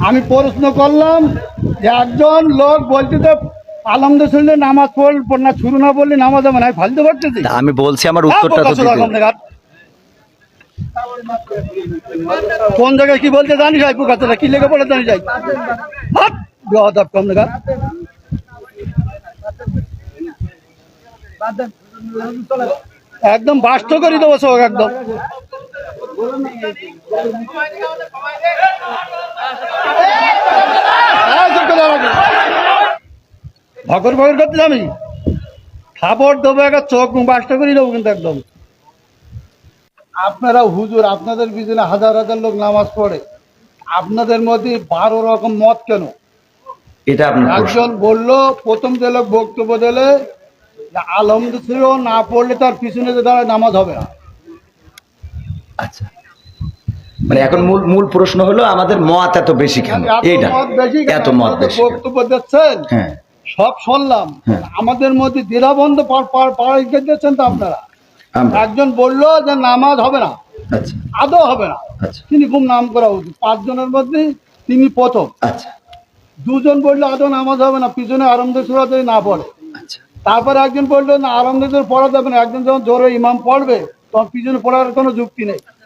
আমি প্রশ্ন করলাম যে একজন লোক বলতে তো আলমদ শুনলে নামাজ পড়ল না শুরু না বললে নামাজ হবে না ফালতে পারতেছি আমি বলছি আমার উত্তরটা তো কোন জায়গায় কি বলতে জানিস ভাই পোকাতলা কি লেগে পড়ে জানিস যাই। হাট বেয়াদব কম দেখা। একদম বাস্ত করে দেবো সব একদম হ্যাঁ, চুপ করে দাঁড়াবে। ভগর ভগর করতে আমি খাবার দেবো একটা চোখ বাস্ত করে দেবো কিন্তু একদম। আপনারা হুজুর আপনাদের পিছনে হাজার হাজার লোক নামাজ পড়ে। আপনাদের মধ্যে বারো রকম মত কেন? এটা একজন বলল প্রথম যে লোক বক্তব্য দিলে আলমদ না পড়লে তার পিছনে যে দাঁড়ায় নামাজ হবে না। আচ্ছা। মানে এখন মূল মূল প্রশ্ন হলো আমাদের মত এত বেশি কেন? এইটা? এত মত বেশি বক্তব্য দিচ্ছেন? হ্যাঁ। সব শুনলাম। হ্যাঁ। আমাদের মধ্যে দ্বিধাবন্ধ পাড়াই দিচ্ছেন তো আপনারা। একজন বলল যে নামাজ হবে না। আচ্ছা। আদৌ হবে না। আচ্ছা। তিনি খুব নাম করা উচিত। পাঁচজনের মধ্যে তিনি প্রথম। আচ্ছা। দুজন বলল আদৌ নামাজ হবে না পিছনে আরামদের সুরা যদি না পড়ে। তারপরে একজন বলল না আরামদের পড়া যাবে না। একজন যখন জোরে ইমাম পড়বে তখন পিছনে পড়ার কোনো যুক্তি নেই।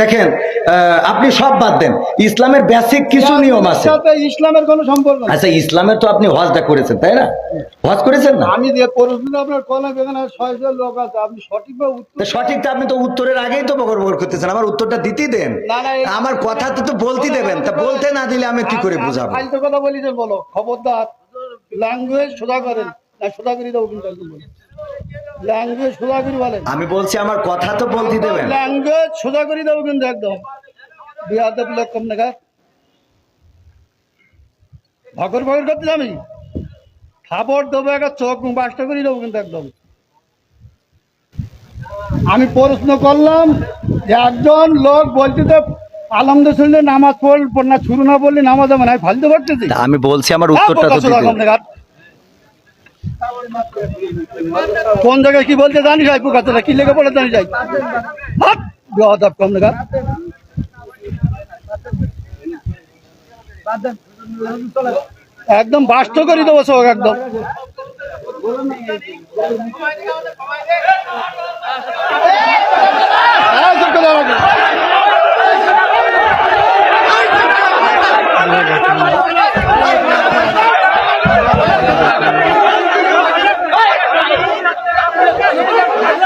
দেখেন আপনি সব বাদ দেন। ইসলামের বেসিক কিছু নিয়ম আছে। ইসলামের কোনো সম্পর্ক আচ্ছা ইসলামের তো আপনি হজটা করেছেন তাই না? হজ করেছেন না? আমি যে আপনার কলম এখানে ছয়শো লোক আছে আপনি সঠিকভাবে উত্তর সঠিকটা আপনি তো উত্তরের আগেই তো বকর বকর করতেছেন আমার উত্তরটা দিতেই দেন। আমার কথা তো বলতে দেবেন তা বলতে না দিলে আমি কি করে বুঝাবো? ফালতু কথা বলি যে বলো খবরদার ল্যাঙ্গুয়েজ সোজা করেন। না সোজা করে দেবো কিন্তু একদম বলি ল্যাঙ্গুয়েজ সোজা করে বলেন। আমি বলছি আমার কথা তো বলতে দেবেন। ল্যাঙ্গুয়েজ সোজা করে দেবো কিন্তু একদম। বিহার লোক কম দেখা ভগর ভগর করতে আমি খাবার দেবো একটা চোখ বাস্ত করে দেবো কিন্তু একদম। আমি প্রশ্ন করলাম যে একজন লোক বলতে তো আলমদ শুনলে নামাজ পড়ল না শুরু না বললে নামাজ হবে না ফালতে পারতেছি আমি বলছি আমার উত্তরটা তো কোন জায়গায় কি বলতে জানিস ভাই পোকাতলা কি লেগে পড়ে জানিস যাই বেয়াদব কম দেখা একদম বাস্ত করে দেবো সব একদম। হ্যাঁ, চুপ করে দাঁড়াবে। হ্যাঁ, কি হলো, কি হলো? আমার বড় হ্যাঁ, কে হলো? এই, কে হলো? হ্যাঁ,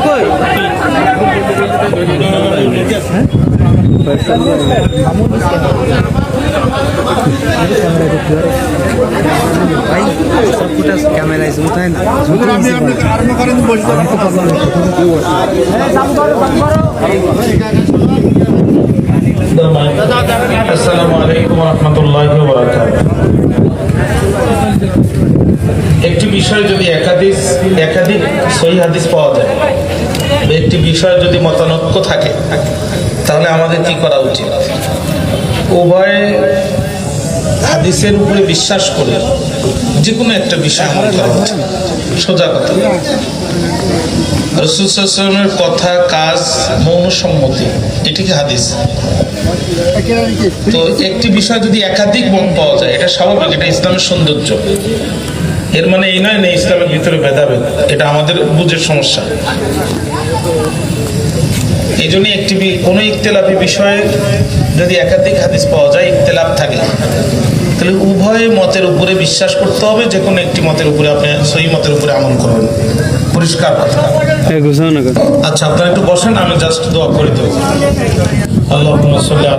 কই? ক্যামেরায় জুম থাকে না আসসালামু আলাইকুম রহমতুল্লাহ একটি বিষয়ে যদি একাধিক একাধিক সহি হাদিস পাওয়া যায়, একটি বিষয়ে যদি মতানৈক্য থাকে, তাহলে আমাদের কি করা উচিত? উভয় হাদিসের উপরে বিশ্বাস করে যে কোনো একটা বিষয় আমল করা উচিত। সোজা কথা। রসুলের কথা, কাজ, মৌন সম্মতি এটিকে হাদিস? তো একটি বিষয় যদি একাধিক মত পাওয়া যায়, এটা স্বাভাবিক, এটা ইসলামের সৌন্দর্য। এর মানে এই নয় না ইসলামের ভিতরে ভেদাভেদ এটা আমাদের বুঝের সমস্যা। এই জন্য একটি কোনো ইখতলাফি বিষয়ে যদি একাধিক হাদিস পাওয়া যায় ইখতলাফ থাকে। তাহলে উভয় মতের উপরে বিশ্বাস করতে হবে যে কোনো একটি মতের উপরে আপনি সহি মতের উপরে আমল করবেন। পরিষ্কার কথা। আচ্ছা আপনারা একটু বসেন আমি জাস্ট দোয়া করে দেবো। আল্লাহ